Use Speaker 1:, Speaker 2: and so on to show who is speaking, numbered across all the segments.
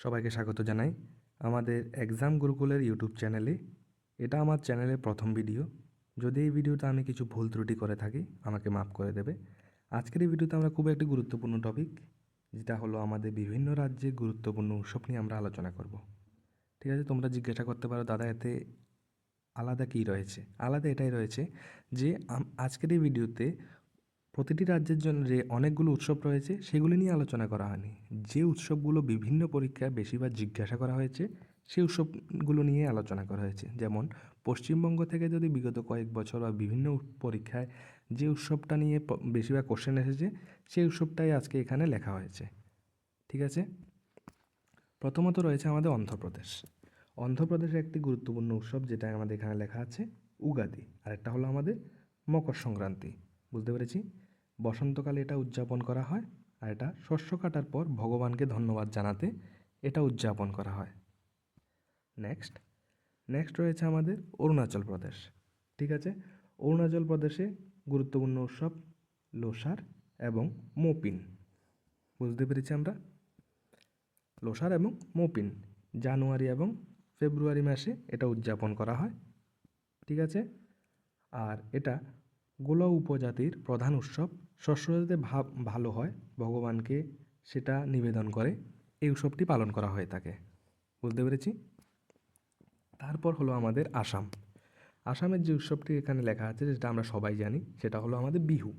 Speaker 1: সবাইকে স্বাগত জানাই আমাদের এক্সাম গুরুকুলের ইউটিউব চ্যানেলে এটা আমার চ্যানেলের প্রথম ভিডিও যদি এই ভিডিওতে আমি কিছু ভুল ত্রুটি করে থাকি, আমাকে মাফ করে দেবে। আজকের এই ভিডিওতে আমরা খুব একটি গুরুত্বপূর্ণ টপিক যেটা হলো আমাদের বিভিন্ন রাজ্যের গুরুত্বপূর্ণ উৎসব নিয়ে আমরা আলোচনা করব। ঠিক আছে, তোমরা জিজ্ঞাসা করতে পারো, দাদা, এতে আলাদা কী রয়েছে? আলাদা এটাই রয়েছে যে আজকের এই ভিডিওতে প্রতিটি রাজ্যের জন্য যে অনেকগুলো উৎসব রয়েছে, সেগুলি নিয়ে আলোচনা করা হয়নি। যে উৎসবগুলো বিভিন্ন পরীক্ষায় বেশিরভাগ জিজ্ঞাসা করা হয়েছে সেই উৎসবগুলো নিয়ে আলোচনা করা হয়েছে। যেমন, পশ্চিমবঙ্গ থেকে যদি বিগত কয়েক বছর বা বিভিন্ন পরীক্ষায় যে উৎসবটা নিয়ে বেশিরভাগ কোশ্চেন এসেছে, সেই উৎসবটাই আজকে এখানে লেখা হয়েছে। ঠিক আছে? প্রথমত রয়েছে আমাদের অন্ধ্রপ্রদেশ। অন্ধ্রপ্রদেশের একটি গুরুত্বপূর্ণ উৎসব যেটা আমাদের এখানে লেখা আছে, উগাদি। আর একটা হলো আমাদের মকর সংক্রান্তি। বুঝতে পেরেছি? বসন্তকালে এটা উদযাপন করা হয় আর এটা শস্য কাটার পর ভগবানকে ধন্যবাদ জানাতে এটা উদযাপন করা হয়। নেক্সট নেক্সট রয়েছে আমাদের অরুণাচল প্রদেশ। ঠিক আছে? অরুণাচল প্রদেশে গুরুত্বপূর্ণ উৎসব লোসার এবং মোপিন। বুঝতে পেরেছি আমরা? লোসার এবং মোপিন, জানুয়ারি এবং ফেব্রুয়ারি মাসে এটা উদযাপন করা হয়। ঠিক আছে? আর এটা গোলা উপজাতির প্রধান উৎসব শস্য যাতে ভাব ভালো হয়, ভগবানকে সেটা নিবেদন করে। এই উৎসবটি পালন করা হয়ে থাকে। বুঝতে পেরেছি? তারপর হলো আমাদের আসাম। আসামের যে উৎসবটি এখানে লেখা আছে, যেটা আমরা সবাই জানি, সেটা হলো আমাদের বিহু।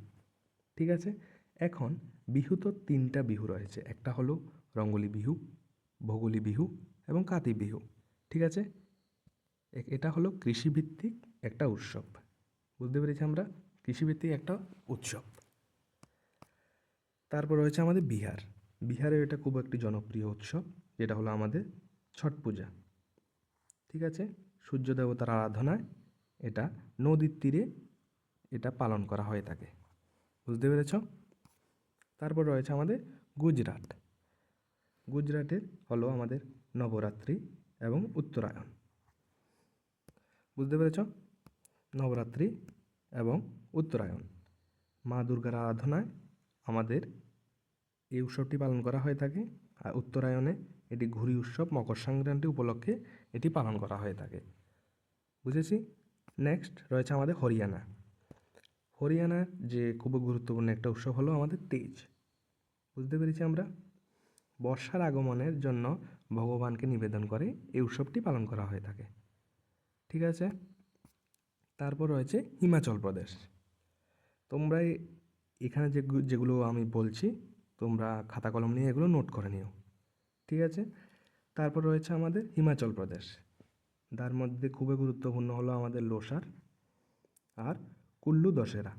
Speaker 1: ঠিক আছে? এখন বিহু তো তিনটা বিহু রয়েছে। একটা হলো রঙ্গলি বিহু, ভোগলি বিহু এবং কাতি বিহু। ঠিক আছে? এটা হলো কৃষিভিত্তিক একটা উৎসব। বুঝতে পেরেছি আমরা? কৃষিভিত্তিক একটা উৎসব। তারপর রয়েছে আমাদের বিহার। বিহারে এটা খুব একটি জনপ্রিয় উৎসব, যেটা হলো আমাদের ছট পূজা। ঠিক আছে? সূর্য দেবতার আরাধনায় এটা নদীর তীরে এটা পালন করা হয়ে থাকে। বুঝতে পেরেছ? তারপর রয়েছে আমাদের গুজরাট। গুজরাটের হলো আমাদের নবরাত্রি এবং উত্তরায়ণ। বুঝতে পেরেছ? নবরাত্রি এবং উত্তরায়ণ। মা দুর্গার আরাধনায় আমাদের এই উৎসবটি পালন করা হয়ে থাকে আর উত্তরায়ণে এটি ঘুরি উৎসব, মকর সংক্রান্তি উপলক্ষে এটি পালন করা হয়ে থাকে। বুঝেছি? নেক্সট রয়েছে আমাদের হরিয়ানা। হরিয়ানার যে খুব গুরুত্বপূর্ণ একটা উৎসব হলো আমাদের তেজ। বুঝতে পেরেছি আমরা? বর্ষার আগমনের জন্য ভগবানকে নিবেদন করে এই উৎসবটি পালন করা হয়ে থাকে। ঠিক আছে? তারপর রয়েছে হিমাচল প্রদেশ। তোমরা এই- এখানে যে যেগুলো আমি বলছি, তোমরা খাতা কলম নিয়ে এগুলো নোট করে নিও। ঠিক আছে? তারপর রয়েছে আমাদের হিমাচল প্রদেশ। তার মধ্যে খুবই গুরুত্বপূর্ণ হলো আমাদের লোসার আর কুল্লু দশেরা।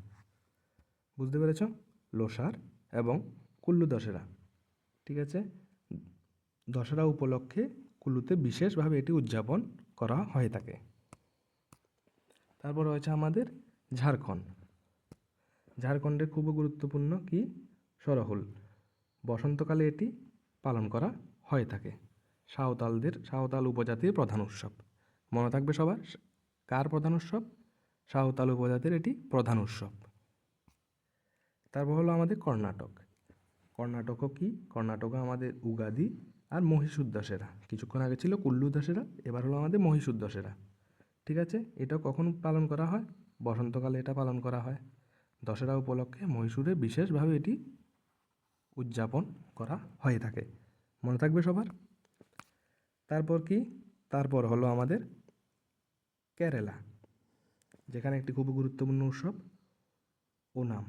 Speaker 1: বুঝতে পেরেছ? লোসার এবং কুল্লু দশেরা। ঠিক আছে? দশেরা উপলক্ষে কুল্লুতে বিশেষভাবে এটি উদযাপন করা হয়ে থাকে। তারপর রয়েছে আমাদের ঝাড়খণ্ড। ঝাড়খণ্ডের খুব গুরুত্বপূর্ণ কি? সরহুল। বসন্তকালে এটি পালন করা হয়ে থাকে। সাঁওতালদের, সাঁওতাল উপজাতির প্রধান উৎসব। মনে থাকবে সবার? কার প্রধান উৎসব? সাঁওতাল উপজাতির এটি প্রধান উৎসব। তারপর হলো আমাদের কর্ণাটক। কর্ণাটকও কি? কর্ণাটকও আমাদের উগাদি আর মহীশূর দশেরা। কিছুক্ষণ আগে ছিল কুল্লু দশেরা, এবার হলো আমাদের মহীশূর দশেরা। ঠিক আছে? এটা কখন পালন করা হয়? বসন্তকালে এটা পালন করা হয়। দশেরা উপলক্ষে মহীশূরে বিশেষভাবে এটি উদযাপন করা হয়ে থাকে। মনে থাকবে সবার? তারপর কি? তারপর হলো আমাদের কেরালা, যেখানে একটি খুব গুরুত্বপূর্ণ উৎসব, ওনাম।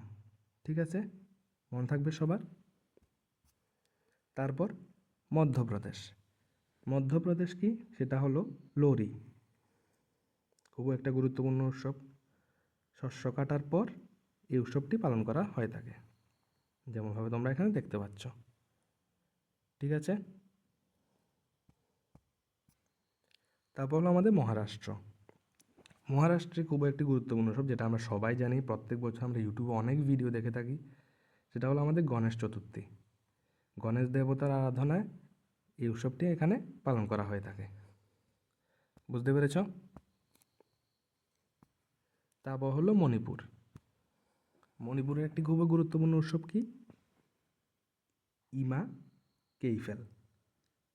Speaker 1: ঠিক আছে? মনে থাকবে সবার? তারপর মধ্যপ্রদেশ। মধ্যপ্রদেশ কি? সেটা হলো লোরি। খুব একটা গুরুত্বপূর্ণ উৎসব। শস্য কাটার পর এই উৎসবটি পালন করা হয়ে থাকে। যেমনভাবে তোমরা এখানে দেখতে পাচ্ছ। ঠিক আছে? তারপর হলো আমাদের মহারাষ্ট্র। মহারাষ্ট্রে খুব একটি গুরুত্বপূর্ণ উৎসব, যেটা আমরা সবাই জানি। প্রত্যেক বছর আমরা ইউটিউবে অনেক ভিডিও দেখে থাকি। সেটা হলো আমাদের গণেশ চতুর্থী। গণেশ দেবতার আরাধনায় এই উৎসবটি এখানে পালন করা হয়ে থাকে। বুঝতে পেরেছ? তারপর হলো মণিপুর। মণিপুরের একটি খুবই গুরুত্বপূর্ণ উৎসব কি? ইমা কেইফেল।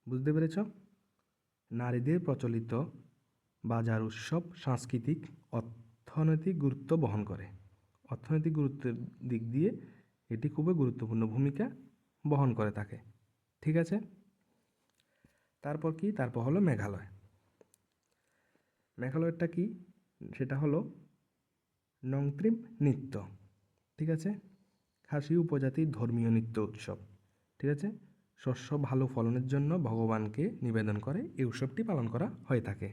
Speaker 1: বুঝতে পেরেছ? নারীদের প্রচলিত বাজার উৎসব সাংস্কৃতিক, অর্থনৈতিক গুরুত্ব বহন করে। অর্থনৈতিক গুরুত্বের দিক দিয়ে এটি খুবই গুরুত্বপূর্ণ ভূমিকা বহন করে থাকে ঠিক আছে? তারপর কি? তারপর হলো মেঘালয়। মেঘালয়টা কি? সেটা হলো নংত্রিম নৃত্য। ঠিক আছে? খাসি উপজাতির ধর্মীয় নৃত্য উৎসব, ঠিক আছে? শস্য ভালো ফলনের জন্য ভগবানকে নিবেদন করে এই উৎসবটি পালন করা হয়ে থাকে।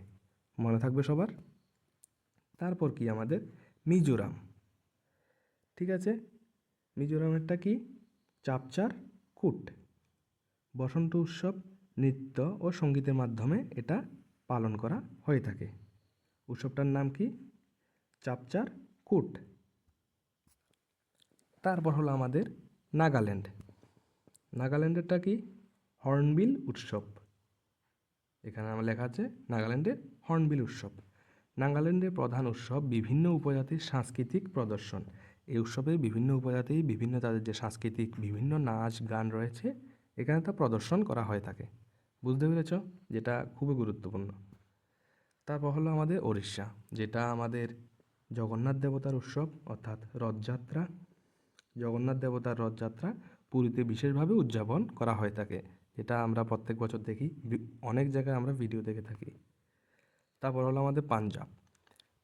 Speaker 1: মনে থাকবে সবার? তারপর কি আমাদের? মিজোরাম, ঠিক আছে? মিজোরামেরটা কি? চাপচার কুট। বসন্ত উৎসব নৃত্য ও সঙ্গীতের মাধ্যমে এটা পালন করা হয়ে থাকে। উৎসবটার নাম কি? চাপচার কুট। তারপর হলো আমাদের নাগাল্যান্ড। নাগাল্যান্ডেরটা কি? হর্নবিল উৎসব। এখানে আমার লেখা আছে নাগাল্যান্ডের হর্নবিল উৎসব। নাগাল্যান্ডের প্রধান উৎসব বিভিন্ন উপজাতির সাংস্কৃতিক প্রদর্শন। এই উৎসবে বিভিন্ন উপজাতি, বিভিন্ন তাদের যে সাংস্কৃতিক, বিভিন্ন নাচ গান রয়েছে, এখানে তা প্রদর্শন করা হয়ে থাকে। বুঝতে পেরেছ? যেটা খুবই গুরুত্বপূর্ণ। তারপর হলো আমাদের ওড়িশা, যেটা আমাদের জগন্নাথ দেবতার উৎসব, অর্থাৎ রথযাত্রা। জগন্নাথ দেবতার রথযাত্রা পুরীতে বিশেষভাবে উদযাপন করা হয়ে থাকে, যেটা আমরা প্রত্যেক বছর দেখি অনেক জায়গায় আমরা ভিডিও দেখে থাকি। তারপর হলো আমাদের পাঞ্জাব।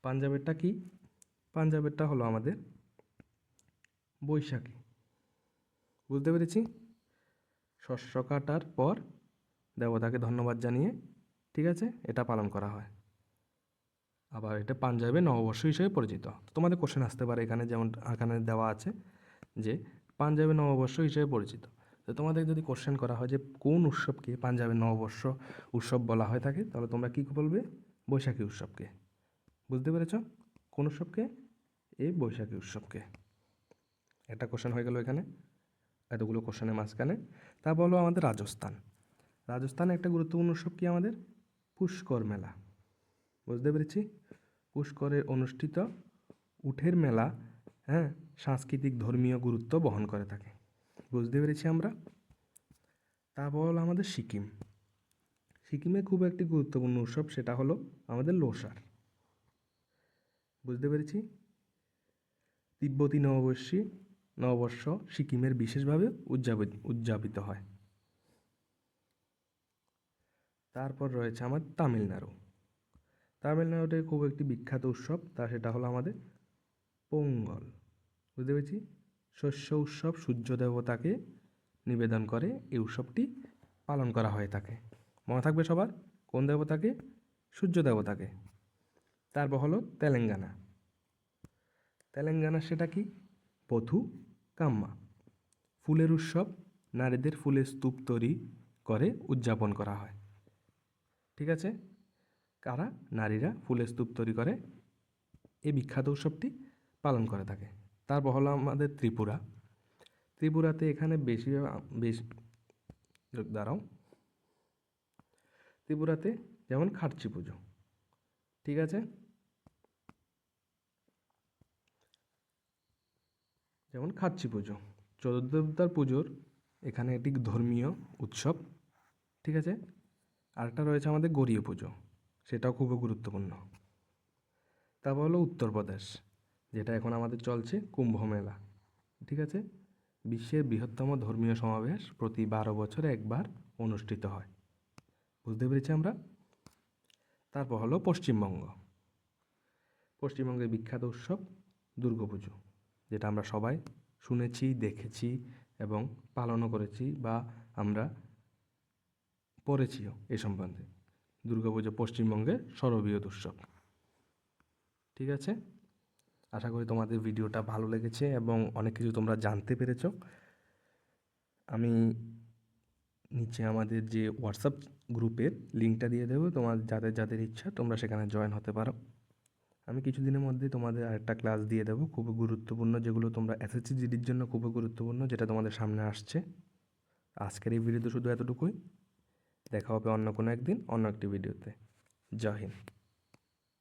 Speaker 1: পাঞ্জাবেরটা কি? পাঞ্জাবেরটা হলো আমাদের বৈশাখী। বুঝতে পেরেছি? শস্য কাটার পর দেবতাকে ধন্যবাদ জানিয়ে, ঠিক আছে, এটা পালন করা হয়। আবার এটা পাঞ্জাবে নববর্ষ হিসেবে পরিচিত। তোমাদের কোশ্চেন আসতে পারে, এখানে যেমন, এখানে দেওয়া আছে। যে পাঞ্জাবে নববর্ষ হিসেবে পরিচিত। তো তোমাদের যদি কোশ্চেন করা হয় যে কোন উৎসবকে পাঞ্জাবের নববর্ষ উৎসব বলা হয়ে থাকে, তাহলে তোমরা কী বলবে? বৈশাখী উৎসবকে। বুঝতে পেরেছ? কোন উৎসবকে? এই বৈশাখী উৎসবকে। একটা কোশ্চেন হয়ে গেল এখানে, এতগুলো কোশ্চেনের মাঝখানে। তারপর হলো আমাদের রাজস্থান। রাজস্থানে একটা গুরুত্বপূর্ণ উৎসব কি আমাদের? পুষ্কর মেলা। বুঝতে পেরেছি? পুষ্করে অনুষ্ঠিত উঠের মেলা হ্যাঁ সাংস্কৃতিক ধর্মীয় গুরুত্ব বহন করে থাকে। বুঝতে পেরেছি আমরা? তারপর হলো আমাদের সিকিম। সিকিমে খুব একটি গুরুত্বপূর্ণ উৎসব, সেটা হলো আমাদের লোসার। বুঝতে পেরেছি? তিব্বতী নববর্ষী, নববর্ষ সিকিমের বিশেষভাবে উদযাপিত উদযাপিত হয়। তারপর রয়েছে আমার তামিলনাড়ু। তামিলনাড়ুতে খুব একটি বিখ্যাত উৎসব, তা সেটা হলো আমাদের পোঙ্গল। বুঝতে পেরেছি? শস্য উৎসব সূর্য দেবতাকে নিবেদন করে, এই উৎসবটি পালন করা হয়ে থাকে। মনে থাকবে সবার? কোন দেবতাকে? সূর্য দেবতাকে। তারপর হলো তেলেঙ্গানা। তেলেঙ্গানা সেটা কি? বধু কাম্মা। ফুলের উৎসব, নারীদের ফুলের স্তূপ তৈরি করে উদযাপন করা হয়। ঠিক আছে? কারা? নারীরা ফুলের স্তূপ তৈরি করে। এই বিখ্যাত উৎসবটি পালন করে থাকে। তারপর হলো আমাদের ত্রিপুরা। ত্রিপুরাতে এখানে বেশি বেশ, দাঁড়াও। ত্রিপুরাতে যেমন খাটচি পুজো, ঠিক আছে? যেমন খাচ্ছি পুজো। চতুর্দেবতার পুজোর এখানে একটি ধর্মীয় উৎসব, ঠিক আছে? আরেকটা রয়েছে আমাদের গড়িয়া পুজো, সেটাও খুবই গুরুত্বপূর্ণ। তারপর হলো উত্তরপ্রদেশ। যেটা এখন আমাদের চলছে কুম্ভ মেলা। ঠিক আছে? বিশ্বের বৃহত্তম ধর্মীয় সমাবেশ প্রতি বারো বছরে একবার অনুষ্ঠিত হয়। বুঝতে পেরেছি আমরা? তারপর হলো পশ্চিমবঙ্গ। পশ্চিমবঙ্গের বিখ্যাত উৎসব দুর্গাপুজো যেটা আমরা সবাই শুনেছি, দেখেছি এবং পালনও করেছি বা আমরা পড়েছিও এ সম্বন্ধে। দুর্গাপুজো পশ্চিমবঙ্গের সর্ববৃহৎ উৎসব। ঠিক আছে? আশা করি তোমাদের ভিডিওটা ভালো লেগেছে এবং অনেক কিছু তোমরা জানতে পেরেছ। আমি নিচে আমাদের যে হোয়াটসঅ্যাপ গ্রুপের লিঙ্কটা দিয়ে দেবো, তোমার যাদের যাদের ইচ্ছা তোমরা সেখানে জয়েন হতে পারো। আমি কিছুদিনের মধ্যে তোমাদের আরেকটা ক্লাস দিয়ে দেবো খুবই গুরুত্বপূর্ণ, যেগুলো তোমরা এসএসসি জিডির জন্য খুবই গুরুত্বপূর্ণ, যেটা তোমাদের সামনে আসছে। আজকের এই ভিডিওতে শুধু এতটুকুই। দেখা হবে অন্য কোনো একদিন, অন্য একটি ভিডিওতে জয় হিন্দ।